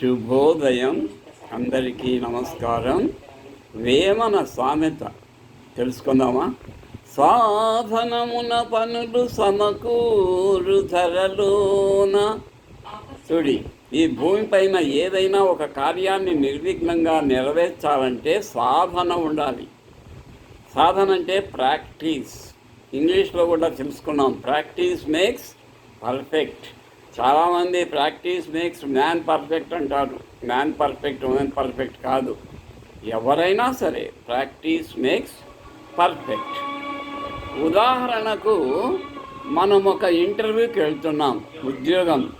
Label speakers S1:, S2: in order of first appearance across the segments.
S1: శుభోదయం. అందరికీ నమస్కారం. వేమన సామెత. తెలుసుకుందామా? సాధనమున పనులు సమకూరు ధరలోన. చూడి ఈ భూమిపైన ఏదైనా ఒక కార్యాన్ని నిర్విఘ్నంగా నెరవేర్చాలంటే సాధన ఉండాలి. సాధన అంటే ప్రాక్టీస్. ఇంగ్లీష్లో కూడా తెలుసుకున్నాం. Practice makes perfect. చాలామంది ప్రాక్టీస్ మేక్స్ మ్యాన్ పర్ఫెక్ట్ అంటారు. మ్యాన్ పర్ఫెక్ట్ ఉమెన్ పర్ఫెక్ట్ కాదు. ఎవరైనా సరే ప్రాక్టీస్ మేక్స్ పర్ఫెక్ట్. ఉదాహరణకు మనం ఒక ఇంటర్వ్యూకి వెళ్తున్నాం ఉద్యోగం.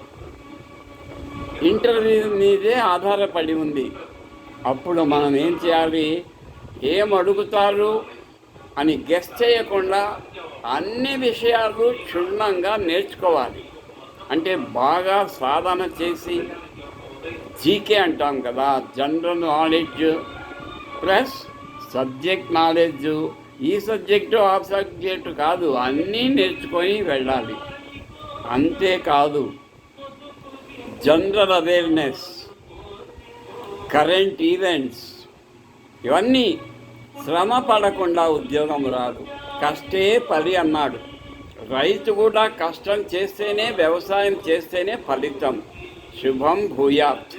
S1: ఇంటర్వ్యూ మీదే ఆధారపడి ఉంది. అప్పుడు మనం ఏం చేయాలి? ఏం అడుగుతారు అని గెస్ చేయకుండా అన్ని విషయాలు క్షుణ్ణంగా నేర్చుకోవాలి. అంటే బాగా సాధన చేసి జీకే అంటాం కదా general knowledge plus subject knowledge. ఈ సబ్జెక్టు ఆ సబ్జెక్టు కాదు అన్నీ నేర్చుకొని వెళ్ళాలి. అంతేకాదు జనరల్ అవేర్నెస్ కరెంట్ ఈవెంట్స్ ఇవన్నీ శ్రమ పడకుండా ఉద్యోగం రాదు. కష్టే పని అన్నాడు. రైతు కూడా కష్టం చేస్తేనే వ్యవసాయం చేస్తేనే ఫలితం శుభం భూయాత్